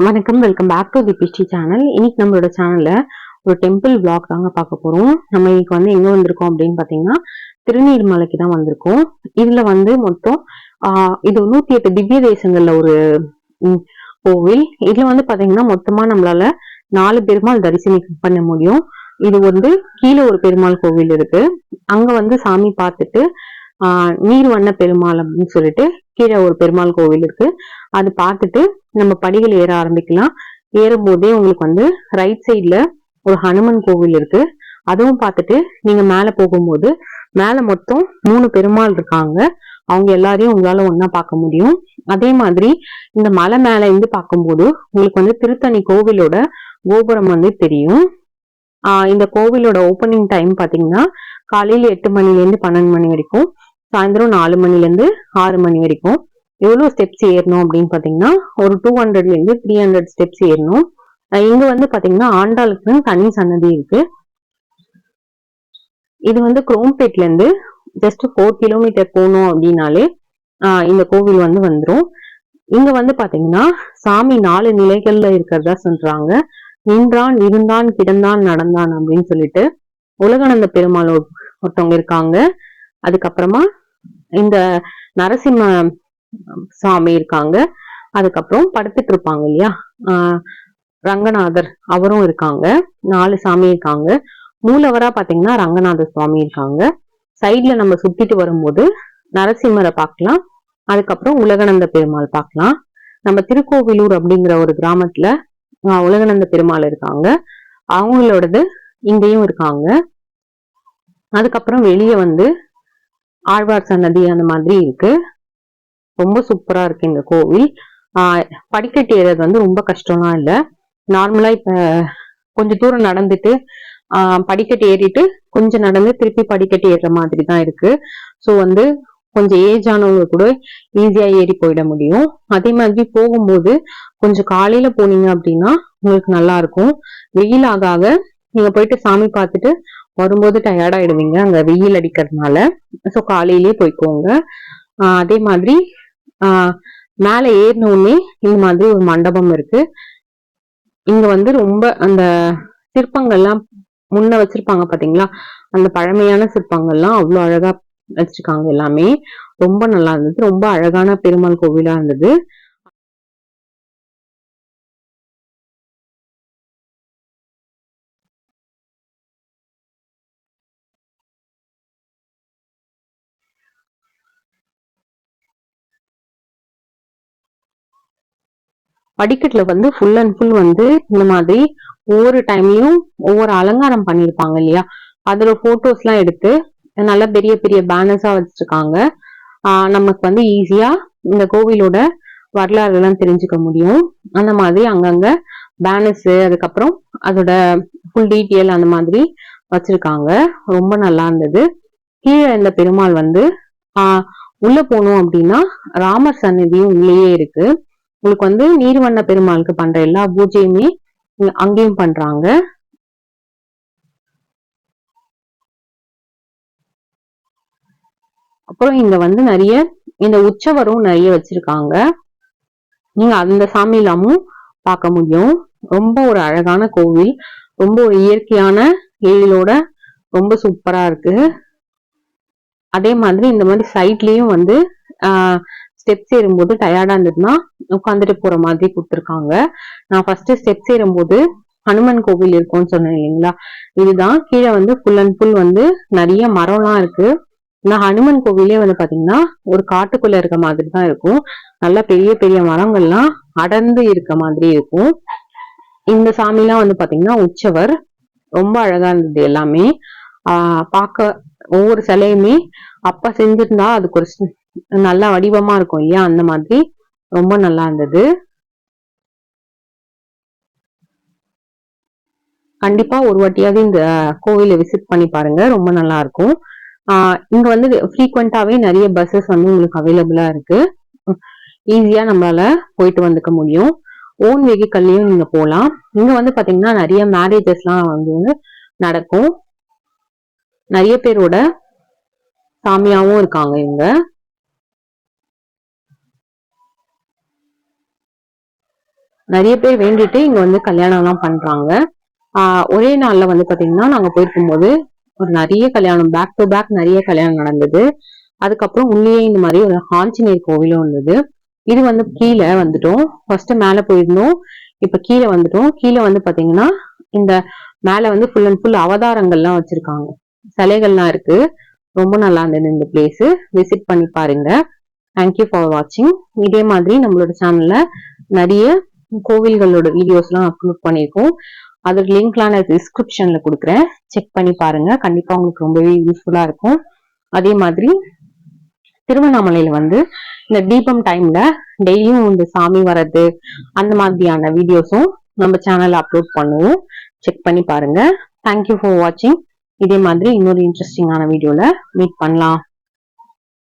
வணக்கம் welcome back to the பிஸ்டி channel இன்னைக்கு நம்மளோட சேனல்ல ஒரு டெம்பிள் vlog தாங்க பார்க்க போறோம். நம்ம இன்னைக்கு வந்து எங்க வந்திருக்கோம் அப்படின்னு பாத்தீங்கன்னா திருநீர்மலைக்கு தான் வந்திருக்கோம். இதுல வந்து மொத்தம் ஆஹ் இது நூத்தி எட்டு திவ்ய தேசங்கள்ல ஒரு கோவில். இதுல வந்து பாத்தீங்கன்னா மொத்தமா நம்மளால நாலு பெருமாள் தரிசனம் பண்ண முடியும். இது வந்து கீழே ஒரு பெருமாள் கோவில் இருக்கு. அங்க வந்து சாமி பார்த்துட்டு நீர்வண்ண பெருமாள் அப்படின்னு சொல்லிட்டு கீழே ஒரு பெருமாள் கோவில் இருக்கு. அது பார்த்துட்டு நம்ம படிகள் ஏற ஆரம்பிக்கலாம். ஏறும்போதே உங்களுக்கு வந்து ரைட் சைட்ல ஒரு ஹனுமன் கோவில் இருக்கு. அதுவும் பார்த்துட்டு நீங்க மேல போகும்போது மேல மொத்தம் மூணு பெருமாள் இருக்காங்க. அவங்க எல்லாரையும் உங்களால ஒன்னா பார்க்க முடியும். அதே மாதிரி இந்த மலை மேல இருந்து பார்க்கும்போது உங்களுக்கு வந்து திருத்தணி கோவிலோட கோபுரம் வந்து தெரியும். ஆஹ் இந்த கோவிலோட ஓப்பனிங் டைம் பாத்தீங்கன்னா காலையில எட்டு மணில இருந்து பன்னெண்டு மணி வரைக்கும் சாயந்தரம் நாலு மணிலேருந்து ஆறு மணி வரைக்கும். எவ்வளோ ஸ்டெப்ஸ் ஏறணும் அப்படின்னு பார்த்தீங்கன்னா ஒரு டூ ஹண்ட்ரட்லேருந்து த்ரீ ஹண்ட்ரட் ஸ்டெப்ஸ் ஏறணும். இங்கே வந்து பார்த்தீங்கன்னா ஆண்டாளுக்குன்னு தனி சன்னதி இருக்கு. இது வந்து குரோம்பேட்லேருந்து ஜஸ்ட் ஃபோர் கிலோமீட்டர் போகணும் அப்படின்னாலே இந்த கோவில் வந்து வந்துடும் இங்க வந்து பாத்தீங்கன்னா சாமி நாலு நிலைகள்ல இருக்கிறதா சொல்றாங்க. நின்றான் இருந்தான் கிடந்தான் நடந்தான் அப்படின்னு சொல்லிட்டு உலகானந்த பெருமாள் ஒரு- ஒருத்தவங்க இருக்காங்க. அதுக்கப்புறமா இந்த நரசிம்ம சாமி இருக்காங்க. அதுக்கப்புறம் படுத்துட்டு இருப்பாங்க இல்லையா? ஆஹ் ரங்கநாதர் அவரும் இருக்காங்க. நாலு சாமி இருக்காங்க. மூலவரா பாத்தீங்கன்னா ரங்கநாதர் சுவாமி இருக்காங்க. சைட்ல நம்ம சுத்திட்டு வரும்போது நரசிம்மரை பார்க்கலாம் அதுக்கப்புறம் உலகநந்த பெருமாள் பார்க்கலாம் நம்ம திருக்கோவிலூர் அப்படிங்கிற ஒரு கிராமத்துல உலகநந்த பெருமாள் இருக்காங்க. அவங்களோடது இங்கேயும் இருக்காங்க. அதுக்கப்புறம் வெளியே வந்து ஆழ்வார் சன்னதி அந்த மாதிரி இருக்கு. ரொம்ப சூப்பரா இருக்கு இந்த கோவில். ஆஹ் படிக்கட்டு ஏறது வந்து ரொம்ப கஷ்டம்லாம் இல்ல. நார்மலா இப்ப கொஞ்ச தூரம் நடந்துட்டு ஆஹ் படிக்கட்டு ஏறிட்டு கொஞ்சம் நடந்து திருப்பி படிக்கட்டு ஏறுற மாதிரி தான் இருக்கு. ஸோ வந்து கொஞ்சம் ஏஜ் ஆனவங்க கூட ஈஸியா ஏறி போயிட முடியும். அதே மாதிரி போகும்போது கொஞ்சம் காலையில போனீங்க அப்படின்னா உங்களுக்கு நல்லா இருக்கும். வெயில் ஆக ஆக நீங்க போயிட்டு சாமி பார்த்துட்டு வரும்போது டயர்டாயிடுவீங்க அங்கே அங்க வெயில் அடிக்கிறதுனால. ஸோ காலையிலேயே போய்க்கோங்க. அதே மாதிரி மேலே மேல ஏறின உடனே இந்த மாதிரி ஒரு மண்டபம் இருக்கு. இங்க வந்து ரொம்ப அந்த சிற்பங்கள்லாம் முன்ன வச்சிருப்பாங்க பாத்தீங்களா? அந்த பழமையான சிற்பங்கள்லாம் அவ்வளோ அழகா வச்சிருக்காங்க எல்லாமே. ரொம்ப நல்லா இருந்தது. ரொம்ப அழகான பெருமாள் கோவிலா இருந்தது. படிக்கட்டுல வந்து ஃபுல் அண்ட் ஃபுல் வந்து இந்த மாதிரி ஒவ்வொரு டைம்லயும் ஒவ்வொரு அலங்காரம் பண்ணியிருப்பாங்க இல்லையா? அதுல போட்டோஸ் எல்லாம் எடுத்து நல்ல பெரிய பெரிய பேனர்ஸா வச்சிருக்காங்க. நமக்கு வந்து ஈஸியா இந்த கோவிலோட வரலாறு எல்லாம் தெரிஞ்சுக்க முடியும். அந்த மாதிரி அங்கங்க பேனர்ஸ் அதுக்கப்புறம் அதோட ஃபுல் டீட்டெயில் அந்த மாதிரி வச்சிருக்காங்க. ரொம்ப நல்லா இருந்தது. கீழே இந்த பெருமாள் வந்து ஆஹ் உள்ள போனோம் அப்படின்னா ராமர் சன்னதியும் உள்ளேயே இருக்கு. உங்களுக்கு வந்து நீர்வண்ண பெருமாளுக்கு பண்ற எல்லா பூஜையுமே அங்கேயும் பண்றாங்க. அப்புறம் இங்க வந்து நிறைய இந்த உற்சவரும் நிறைய வச்சிருக்காங்க. நீங்க அந்த சாமி எல்லாமும் பார்க்க முடியும். ரொம்ப ஒரு அழகான கோவில். ரொம்ப ஒரு இயற்கையான எழிலோட ரொம்ப சூப்பரா இருக்கு. அதே மாதிரி இந்த மாதிரி சைட்லயும் வந்து ஸ்டெப்ஸ் ஏறும்போது டயர்டா இருந்ததுன்னா உட்காந்துட்டு போற மாதிரி கொடுத்துருக்காங்க. நான் ஃபர்ஸ்ட் ஸ்டெப்ஸ் ஏறும்போது ஹனுமன் கோவில் இருக்கும்னு சொன்னேன் இல்லைங்களா? இதுதான். கீழே வந்து ஃபுல் அண்ட் ஃபுல் வந்து நிறைய மரம்லாம் இருக்கு. ஆனா ஹனுமன் கோவிலே வந்து பாத்தீங்கன்னா ஒரு காட்டுக்குள்ள இருக்க மாதிரி தான் இருக்கும். நல்ல பெரிய பெரிய மரங்கள்லாம் அடர்ந்து இருக்க மாதிரி இருக்கும். இந்த சாமிலாம் வந்து பாத்தீங்கன்னா உற்சவர். ரொம்ப அழகா இருந்தது எல்லாமே. ஆஹ் பார்க்க ஒவ்வொரு சிலையுமே அப்ப செஞ்சிருந்தா அதுக்கு ஒரு நல்ல வடிவமா இருக்கும் இல்லையா? அந்த மாதிரி. ரொம்ப நல்லா இருந்தது. கண்டிப்பா ஒரு வாட்டியாவது இந்த கோவிலை விசிட் பண்ணி பாருங்க. ரொம்ப நல்லா இருக்கும். ஆஹ் இங்க வந்து ஃப்ரீக்வெண்டாவே நிறைய பஸ்ஸஸ் வந்து உங்களுக்கு அவைலபிளா இருக்கு. ஈஸியா நம்மளால போயிட்டு வந்துக்க முடியும். ஓன் வெஹிக்கல்லையும் நீங்க போகலாம் இங்க வந்து பாத்தீங்கன்னா நிறைய மேரேஜஸ்லாம் வந்து நடக்கும். நிறைய பேரோட சாமியாவும் இருக்காங்க இங்க. நிறைய பேர் வேண்டிட்டு இங்க வந்து கல்யாணம் எல்லாம் பண்றாங்க. ஆஹ் ஒரே நாள்ல வந்து பாத்தீங்கன்னா நாங்க போயிருக்கும்போது ஒரு நிறைய கல்யாணம் பேக் டு பேக் நிறைய கல்யாணம் நடந்தது. அதுக்கப்புறம் உள்ளேயே இந்த மாதிரி ஒரு ஆஞ்சநேயர் கோவிலும் இருந்தது. இது வந்து கீழே வந்துட்டோம். ஃபர்ஸ்ட் மேல போயிருந்தோம். இப்ப கீழே வந்துட்டோம். கீழே வந்து பாத்தீங்கன்னா இந்த மேல வந்து ஃபுல் அண்ட் ஃபுல் அவதாரங்கள்லாம் வச்சிருக்காங்க. சிலைகள்லாம் இருக்கு. ரொம்ப நல்லா இருந்தது இந்த பிளேஸ் விசிட் பண்ணி பாருங்க. தேங்க்யூ ஃபார் வாட்சிங் இதே மாதிரி நம்மளோட சேனல்ல நிறைய கோவில்களோட வீடியோஸ்லாம் அப்லோட் பண்ணியிருக்கோம். அதோட லிங்க்லாம் நான் டிஸ்கிரிப்ஷன்ல கொடுக்குறேன். செக் பண்ணி பாருங்க. கண்டிப்பா உங்களுக்கு ரொம்பவே யூஸ்ஃபுல்லா இருக்கும். அதே மாதிரி திருவண்ணாமலையில வந்து இந்த தீபம் டைம்ல டெய்லியும் இந்த சாமி வர்றது அந்த மாதிரியான வீடியோஸும் நம்ம சேனல்ல அப்லோட் பண்ணுவோம். செக் பண்ணி பாருங்க. தேங்க்யூ ஃபார் வாட்சிங் இதே மாதிரி இன்னொரு இன்ட்ரெஸ்டிங்கான வீடியோல மீட் பண்ணலாம்.